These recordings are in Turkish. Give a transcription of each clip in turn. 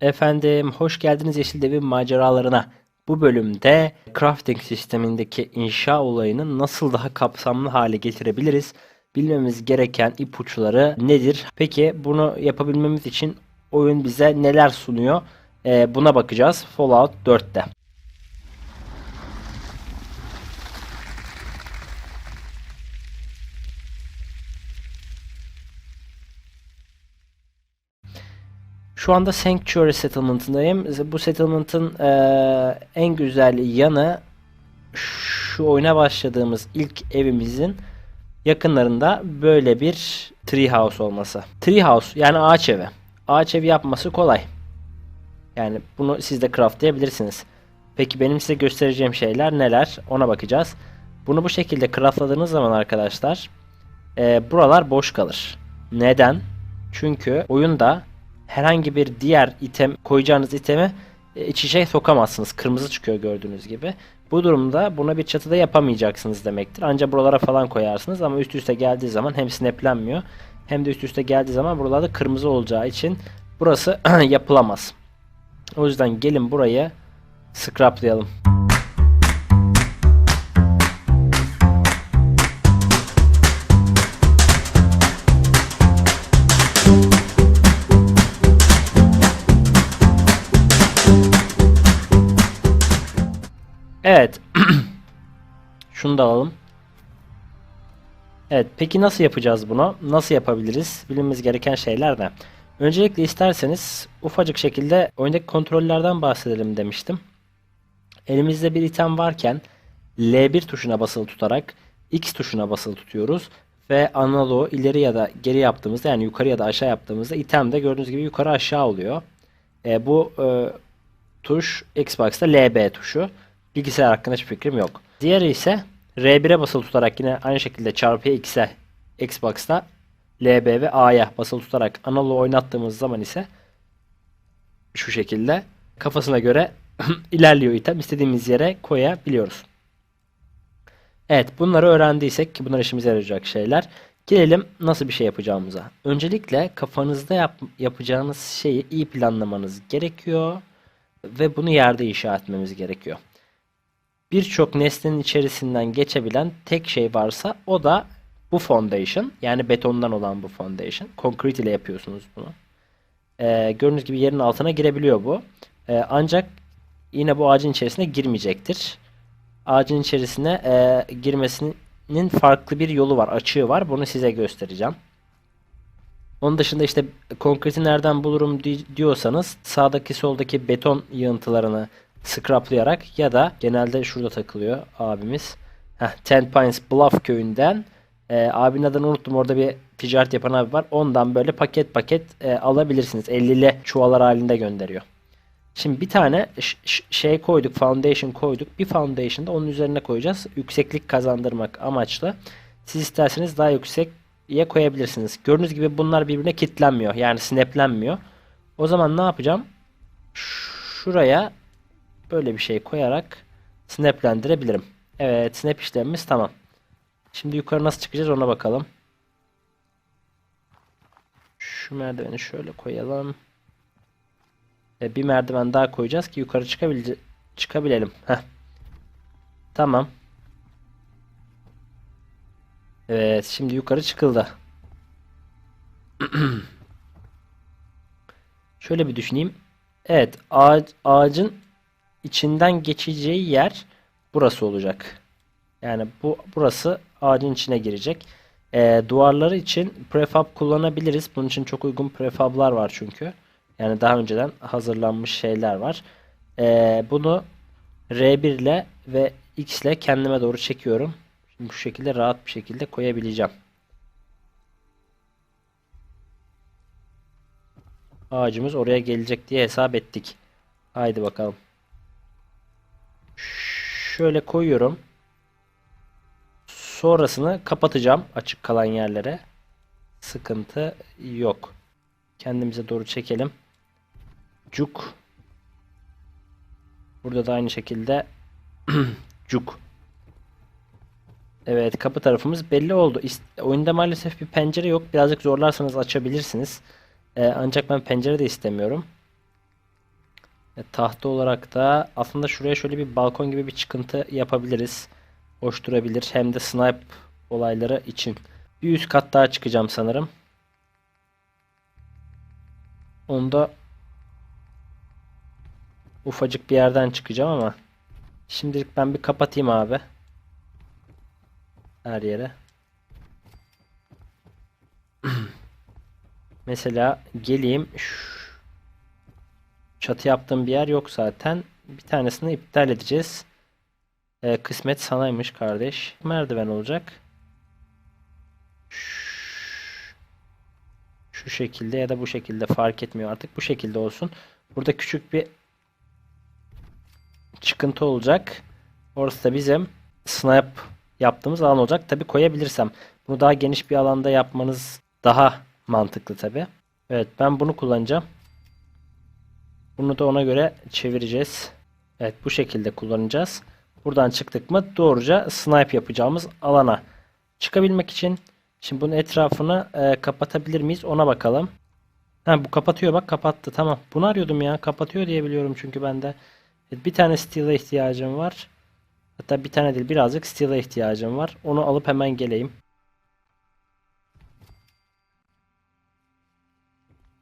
Efendim, hoş geldiniz Yeşil Devin maceralarına. Bu bölümde crafting sistemindeki inşa olayını nasıl daha kapsamlı hale getirebiliriz? Bilmemiz gereken ipuçları nedir? Peki bunu yapabilmemiz için oyun bize neler sunuyor? Ee, buna bakacağız Fallout 4'te. Şu anda Sanctuary Settlement'ındayım. Bu settlement'ın eee, en güzel yanı şu oyuna başladığımız ilk evimizin yakınlarında böyle bir treehouse olması. Treehouse yani ağaç evi. Ağaç evi yapması kolay. Yani bunu siz de craftlayabilirsiniz. Peki benim size göstereceğim şeyler neler? Ona bakacağız. Bunu bu şekilde craftladığınız zaman arkadaşlar eee, buralar boş kalır. Neden? Çünkü oyunda herhangi bir diğer item koyacağınız itemi e, iç içe sokamazsınız. Kırmızı çıkıyor gördüğünüz gibi. Bu durumda buna bir çatıda yapamayacaksınız demektir. Ancak buralara falan koyarsınız ama üst üste geldiği zaman hem snaplenmiyor hem de üst üste geldiği zaman buralarda kırmızı olacağı için burası yapılamaz. O yüzden gelin burayı scraplayalım. Evet. Şunu da alalım. Evet, peki nasıl yapacağız bunu? Nasıl yapabiliriz? Bilinmemiz gereken şeyler ne? Öncelikle isterseniz ufacık şekilde oyundaki kontrollerden bahsedelim demiştim. Elimizde bir item varken L1 tuşuna basılı tutarak X tuşuna basılı tutuyoruz ve analoğu ileri ya da geri yaptığımızda yani yukarı ya da aşağı yaptığımızda item de gördüğünüz gibi yukarı aşağı oluyor. E, bu e, tuş Xbox'ta LB tuşu. Bilgisayar hakkında hiçbir fikrim yok. Diğeri ise R1'e basılı tutarak yine aynı şekilde çarpıya X'e Xbox'ta LB ve A'ya basılı tutarak analogu oynattığımız zaman ise şu şekilde kafasına göre ilerliyor item. istediğimiz yere koyabiliyoruz. Evet bunları öğrendiysek ki bunlar işimize yarayacak şeyler. Gelelim nasıl bir şey yapacağımıza. Öncelikle kafanızda yap yapacağınız şeyi iyi planlamanız gerekiyor. Ve bunu yerde inşa etmemiz gerekiyor. Birçok nesnenin içerisinden geçebilen tek şey varsa o da bu foundation. Yani betondan olan bu foundation. Concrete ile yapıyorsunuz bunu. Ee, gördüğünüz gibi yerin altına girebiliyor bu. Ee, ancak yine bu ağacın içerisine girmeyecektir. Ağacın içerisine e, girmesinin farklı bir yolu var, açığı var. Bunu size göstereceğim. Onun dışında işte konkreti nereden bulurum di- diyorsanız sağdaki soldaki beton yığıntılarını scraplayarak ya da genelde şurada takılıyor abimiz. Heh, Ten Pines Bluff köyünden e, abinin adını unuttum orada bir ticaret yapan abi var. Ondan böyle paket paket e, alabilirsiniz. 50'li çuvallar halinde gönderiyor. Şimdi bir tane şey koyduk, foundation koyduk. Bir foundation'da onun üzerine koyacağız. Yükseklik kazandırmak amaçlı. Siz isterseniz daha yükseğe koyabilirsiniz. Gördüğünüz gibi bunlar birbirine kilitlenmiyor. Yani snaplenmiyor. O zaman ne yapacağım? Şuraya böyle bir şey koyarak snaplendirebilirim. Evet, snap işlemimiz tamam. Şimdi yukarı nasıl çıkacağız ona bakalım. Şu merdiveni şöyle koyalım. E, bir merdiven daha koyacağız ki yukarı çıkabil çıkabilelim. Heh. Tamam. Evet, şimdi yukarı çıkıldı. Şöyle bir düşüneyim. Evet, ağaç, ağacın içinden geçeceği yer burası olacak. Yani bu burası ağacın içine girecek. Ee, duvarları için prefab kullanabiliriz. Bunun için çok uygun prefablar var çünkü. Yani daha önceden hazırlanmış şeyler var. Ee, bunu R1 ile ve X ile kendime doğru çekiyorum. Şimdi bu şekilde rahat bir şekilde koyabileceğim. Ağacımız oraya gelecek diye hesap ettik. Haydi bakalım. Şöyle koyuyorum. Sonrasını kapatacağım açık kalan yerlere. Sıkıntı yok. Kendimize doğru çekelim. Cuk. Burada da aynı şekilde cuk. Evet kapı tarafımız belli oldu. İst- oyunda maalesef bir pencere yok. Birazcık zorlarsanız açabilirsiniz. Ee, ancak ben pencere de istemiyorum. E, tahta olarak da aslında şuraya şöyle bir balkon gibi bir çıkıntı yapabiliriz. Hoş durabilir. Hem de snipe olayları için. Bir üst kat daha çıkacağım sanırım. Onda ufacık bir yerden çıkacağım ama şimdilik ben bir kapatayım abi. Her yere. Mesela geleyim. Şu- Çatı yaptığım bir yer yok zaten. Bir tanesini iptal edeceğiz. Ee, kısmet sanaymış kardeş. Merdiven olacak. Şu- şekilde ya da bu şekilde fark etmiyor artık. Bu şekilde olsun. Burada küçük bir çıkıntı olacak. Orası da bizim snipe yaptığımız alan olacak. Tabi koyabilirsem. Bunu daha geniş bir alanda yapmanız daha mantıklı tabi. Evet ben bunu kullanacağım. Bunu da ona göre çevireceğiz. Evet bu şekilde kullanacağız. Buradan çıktık mı doğruca snipe yapacağımız alana çıkabilmek için şimdi bunun etrafını e, kapatabilir miyiz ona bakalım. Ha bu kapatıyor bak kapattı tamam. Bunu arıyordum ya kapatıyor diye biliyorum çünkü bende. Evet, bir tane steel'e ihtiyacım var. Hatta bir tane değil birazcık steel'e ihtiyacım var. Onu alıp hemen geleyim.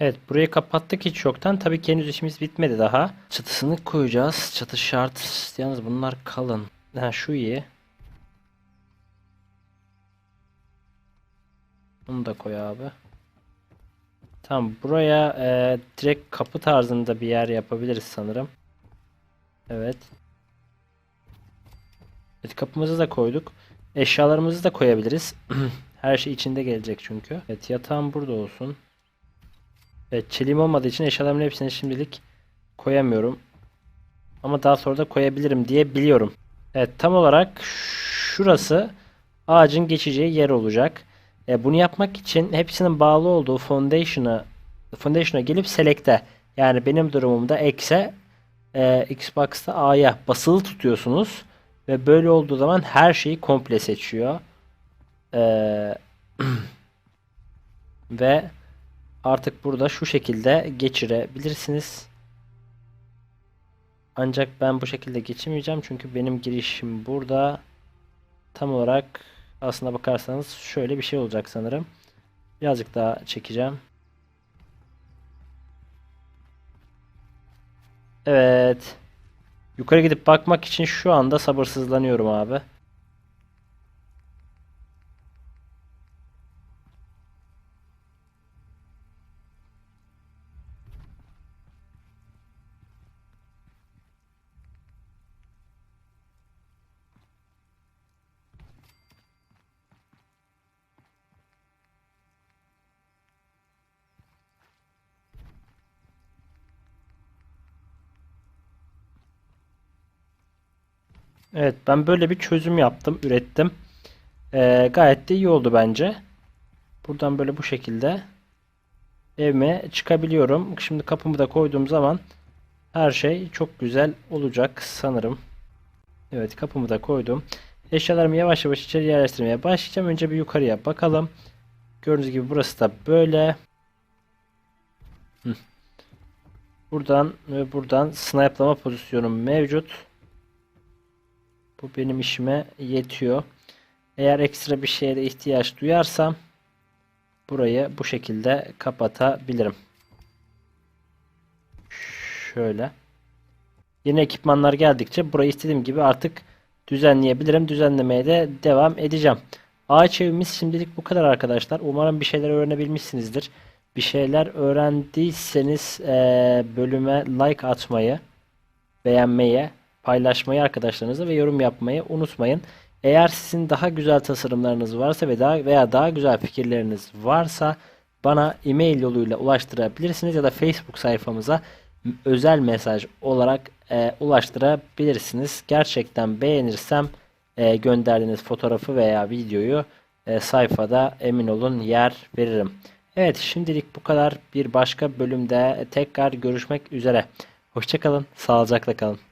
Evet burayı kapattık hiç yoktan. Tabii ki henüz işimiz bitmedi daha. Çatısını koyacağız. Çatı şart. Yalnız bunlar kalın. Ha şu iyi. Bunu da koy abi. Tamam buraya e, direkt kapı tarzında bir yer yapabiliriz sanırım. Evet. Evet kapımızı da koyduk. Eşyalarımızı da koyabiliriz. Her şey içinde gelecek çünkü. Evet yatağım burada olsun. Evet çeliğim olmadığı için eşyalarımın hepsini şimdilik koyamıyorum. Ama daha sonra da koyabilirim diye biliyorum. Evet tam olarak şurası ağacın geçeceği yer olacak. E, bunu yapmak için hepsinin bağlı olduğu foundation'a foundation'a gelip select'e yani benim durumumda exe e, Xbox'ta A'ya basılı tutuyorsunuz ve böyle olduğu zaman her şeyi komple seçiyor. E, ve artık burada şu şekilde geçirebilirsiniz. Ancak ben bu şekilde geçemeyeceğim çünkü benim girişim burada tam olarak aslına bakarsanız şöyle bir şey olacak sanırım. Birazcık daha çekeceğim. Evet. Yukarı gidip bakmak için şu anda sabırsızlanıyorum abi. Evet ben böyle bir çözüm yaptım, ürettim. Ee, gayet de iyi oldu bence. Buradan böyle bu şekilde evime çıkabiliyorum. Şimdi kapımı da koyduğum zaman her şey çok güzel olacak sanırım. Evet kapımı da koydum. Eşyalarımı yavaş yavaş içeri yerleştirmeye başlayacağım. Önce bir yukarıya bakalım. Gördüğünüz gibi burası da böyle. Buradan ve buradan snipe'lama pozisyonum mevcut. Bu benim işime yetiyor. Eğer ekstra bir şeye de ihtiyaç duyarsam burayı bu şekilde kapatabilirim. Şöyle. Yeni ekipmanlar geldikçe burayı istediğim gibi artık düzenleyebilirim. Düzenlemeye de devam edeceğim. Ağaç evimiz şimdilik bu kadar arkadaşlar. Umarım bir şeyler öğrenebilmişsinizdir. Bir şeyler öğrendiyseniz eee, bölüme like atmayı, beğenmeyi, paylaşmayı arkadaşlarınızla ve yorum yapmayı unutmayın. Eğer sizin daha güzel tasarımlarınız varsa ve daha veya daha güzel fikirleriniz varsa bana e-mail yoluyla ulaştırabilirsiniz ya da Facebook sayfamıza özel mesaj olarak e, ulaştırabilirsiniz. Gerçekten beğenirsem e, gönderdiğiniz fotoğrafı veya videoyu e, sayfada emin olun yer veririm. Evet şimdilik bu kadar. Bir başka bölümde tekrar görüşmek üzere. Hoşçakalın, sağlıcakla kalın.